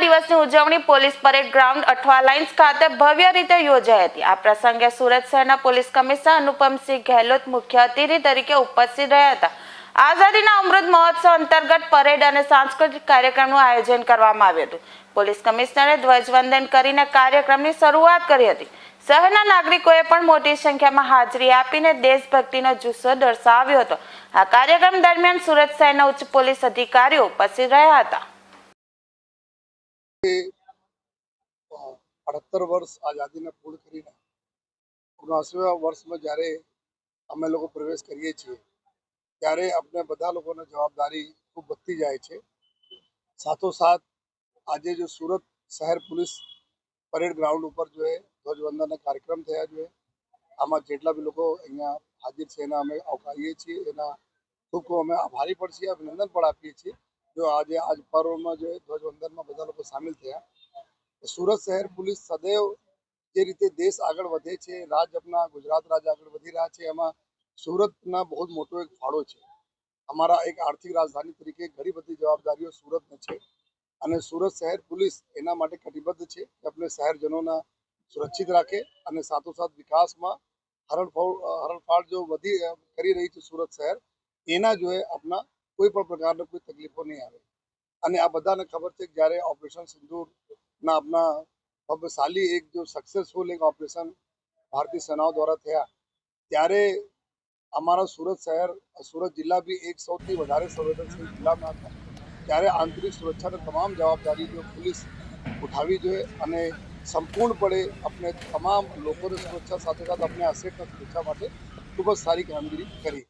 દિવસની ઉજવણી police parade ground Athwa ખાતે ભવ્ય રીતે યોજાઈ હતી. આ પ્રસંગે સુરત શહેરના પોલીસ કમિશનર અનુપમસિંહ ગેહલોત મુખ્ય અતિથિ તરીકે ઉપસ્થિત રહ્યા હતા. આઝાદીના અમૃત મહોત્સવ અંતર્ગત પરેડ અને સાંસ્કૃતિક કાર્યક્રમનું આયોજન કરવામાં આવ્યું હતું. પોલીસ કમિશનરે ધ્વજવંદન કરીને કાર્યક્રમની શરૂઆત કરી હતી. શહેરના નાગરિકોએ પણ મોટી સંખ્યામાં હાજરી આપીને દેશભક્તિનો જુસ્સો દર્શાવ્યો હતો. આ કાર્યક્રમ દરમિયાન સુરત શહેરના ઉચ્ચ પોલીસ અધિકારીઓ ઉપસ્થિત રહ્યા હતા. અડતર વર્ષ આઝાદીને પૂર્ણ કરીને ઓગણસીમાં વર્ષમાં જ્યારે અમે લોકો પ્રવેશ કરીએ છીએ, ત્યારે આપણે બધા લોકોને જવાબદારી ખૂબ વધતી જાય છે. સાથોસાથ, આજે જો સુરત શહેર પોલીસ પરેડ ગ્રાઉન્ડ ઉપર જો એ ધ્વજવંદનના કાર્યક્રમ થયા જોઈએ આમાં જેટલા બી લોકો અહીંયા હાજર છે એના અમે આવકારીએ છીએ. એના ખૂબ ખૂબ અમે આભારી પણ છીએ, અભિનંદન પણ આપીએ છીએ. જો આજે આજ પર્વમાં જે ધ્વજવંદનમાં બધા લોકો સામેલ થયા સુરત શહેર પોલીસ સદૈવ જે રીતે દેશ આગળ વધે છે, રાજ ગુજરાત રાજ્ય આગળ વધી રહ્યા છે, એમાં સુરતના બહુ મોટો એક ફાળો છે. અમારા એક આર્થિક રાજધાની તરીકે ઘણી બધી જવાબદારીઓ સુરતને છે અને સુરત શહેર પોલીસ એના માટે કટિબદ્ધ છે કે આપણે શહેરજનોના સુરક્ષિત રાખે અને સાથોસાથ વિકાસમાં હરણફાળ હરણફાળ જો વધી કરી રહી છે સુરત શહેર, એના જોએ આપણા કોઈ પણ પ્રકારની કોઈ તકલીફો નહીં આવે. અને આ બધાને ખબર છે કે જ્યારે ઓપરેશન સિંદૂર આપના ભવ્યશાલી એક જો સક્સેસફુલ એક ઓપરેશન ભારતીય સેનાઓ દ્વારા થયા, ત્યારે અમારા સુરત શહેર, સુરત જિલ્લા બી એક સૌથી વધારે સંવેદનશીલ જિલ્લામાં હતા. ત્યારે આંતરિક સુરક્ષાની તમામ જવાબદારી જો પોલીસ ઉઠાવી જોઈએ અને સંપૂર્ણપણે આપણે તમામ લોકોની સુરક્ષા સાથે સાથે આપણે અસેટના સુરક્ષા માટે ખૂબ જ સારી કામગીરી કરી.